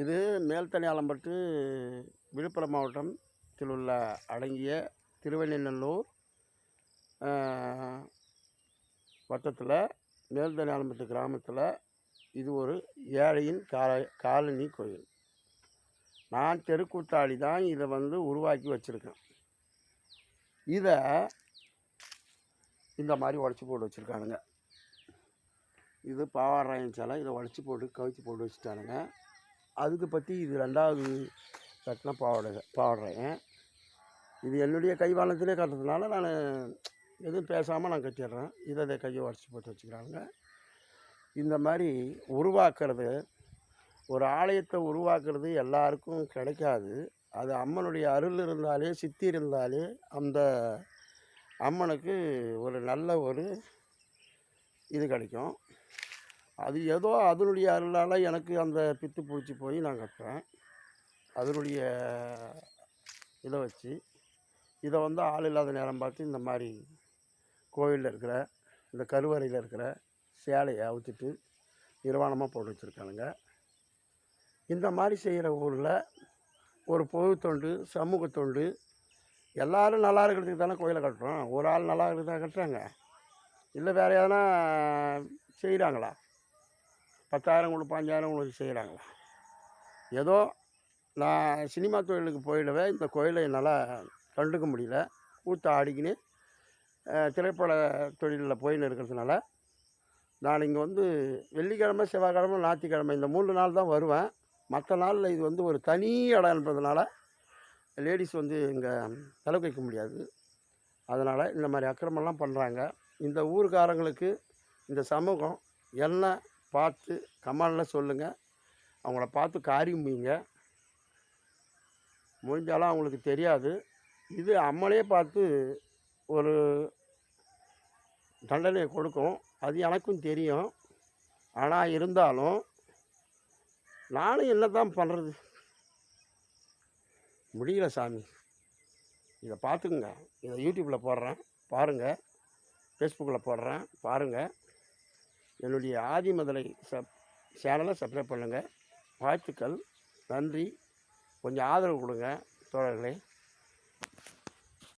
இது மேல்தனி ஆலம்பட்டு விழுப்புரம் மாவட்டத்தில் உள்ள அடங்கிய திருவெண்ணநல்லூர் வட்டத்தில் மேல்தனி ஆலம்பட்டு கிராமத்தில் இது ஒரு ஏழையின் கால காலனி கோயில். நான் தெருக்கூத்தாளி தான் இதை வந்து உருவாக்கி வச்சுருக்கேன். இதை இந்த மாதிரி உடச்சி போட்டு வச்சுருக்கானுங்க. இது பாவாராயன் சிலை இதை உடச்சி போட்டு கவிச்சு போட்டு வச்சுட்டானுங்க. அதுக்கு பற்றி இது ரெண்டாவது கட்டின பாவாடை பாடுறேன். இது என்னுடைய கைவாளத்திலே கட்டுறதுனால நான் எதுவும் பேசாமல் நான் கட்டிடுறேன். இதை இதை கையை உடச்சி போட்டு வச்சுக்கிறாங்க. இந்த மாதிரி உருவாக்குறது ஒரு ஆலயத்தை உருவாக்குறது எல்லாருக்கும் கிடைக்காது. அது அம்மனுடைய அருள் இருந்தாலே சித்தி இருந்தாலே அந்த அம்மனுக்கு ஒரு நல்ல ஒரு இது கிடைக்கும். அது ஏதோ அதனுடைய அருளால் எனக்கு அந்த பித்து பிடிச்சி போய் நான் கட்டுறேன். அதனுடைய இதை வச்சு இதை வந்து ஆள் இல்லாத நேரம் பார்த்து இந்த மாதிரி கோயிலில் இருக்கிற இந்த கருவறையில் இருக்கிற சேலையை அவுத்துட்டு நிர்வாணமாக போட்டு வச்சுருக்கானுங்க. இந்த மாதிரி செய்கிற ஊரில் ஒரு பொது தொண்டு சமூக தொண்டு எல்லோரும் நல்லா இருக்கிறதுக்கு தானே கோயிலை கட்டுறோம். ஒரு ஆள் நல்லா இருக்கிறதா கட்டுறாங்க. இல்லை வேறு எதனா செய்கிறாங்களா பத்தாயிரம் கொடு பாஞ்சாயிரம் கொடுத்து செய்கிறாங்களா ஏதோ நான் சினிமா தொழிலுக்கு போயிடவே இந்த கோயிலை என்னால் கண்டுக்க முடியல. கூத்த ஆடிக்கின்னு திரைப்பட தொழிலில் போயின்னு இருக்கிறதுனால நான் இங்கே வந்து வெள்ளிக்கிழமை செவ்வாய்க்கிழமை ஞாயிற்றுக்கிழமை இந்த மூணு நாள் தான் வருவேன். மற்ற நாளில் இது வந்து ஒரு தனி இடம் என்பதுனால லேடிஸ் வந்து இங்கே தலை வைக்க முடியாது. அதனால் இந்த மாதிரி அக்கிரமெல்லாம் பண்ணுறாங்க இந்த ஊருக்காரங்களுக்கு இந்த சமூகம் என்ன பார்த்து கமெண்டில் சொல்லுங்கள் அவங்கள பார்த்து காரியம் முடியுங்க முடிஞ்சாலும் அவங்களுக்கு தெரியாது. இது அம்மளே பார்த்து ஒரு தண்டனையை கொடுக்கும். அது எனக்கும் தெரியும். ஆனால் இருந்தாலும் நானும் என்ன தான் பண்ணுறது முடியல சாமி. இதை பார்த்துக்குங்க. இதை யூடியூப்பில் போடுறேன். பாருங்கள் ஃபேஸ்புக்கில் போடுறேன். பாருங்கள் என்னுடைய ஆதி மதுரை சப் சேனலை சப்ஸ்கிரைப் பண்ணுங்கள் வாழ்த்துக்கள். நன்றி. கொஞ்சம் ஆதரவு கொடுங்க. தோழர்களே.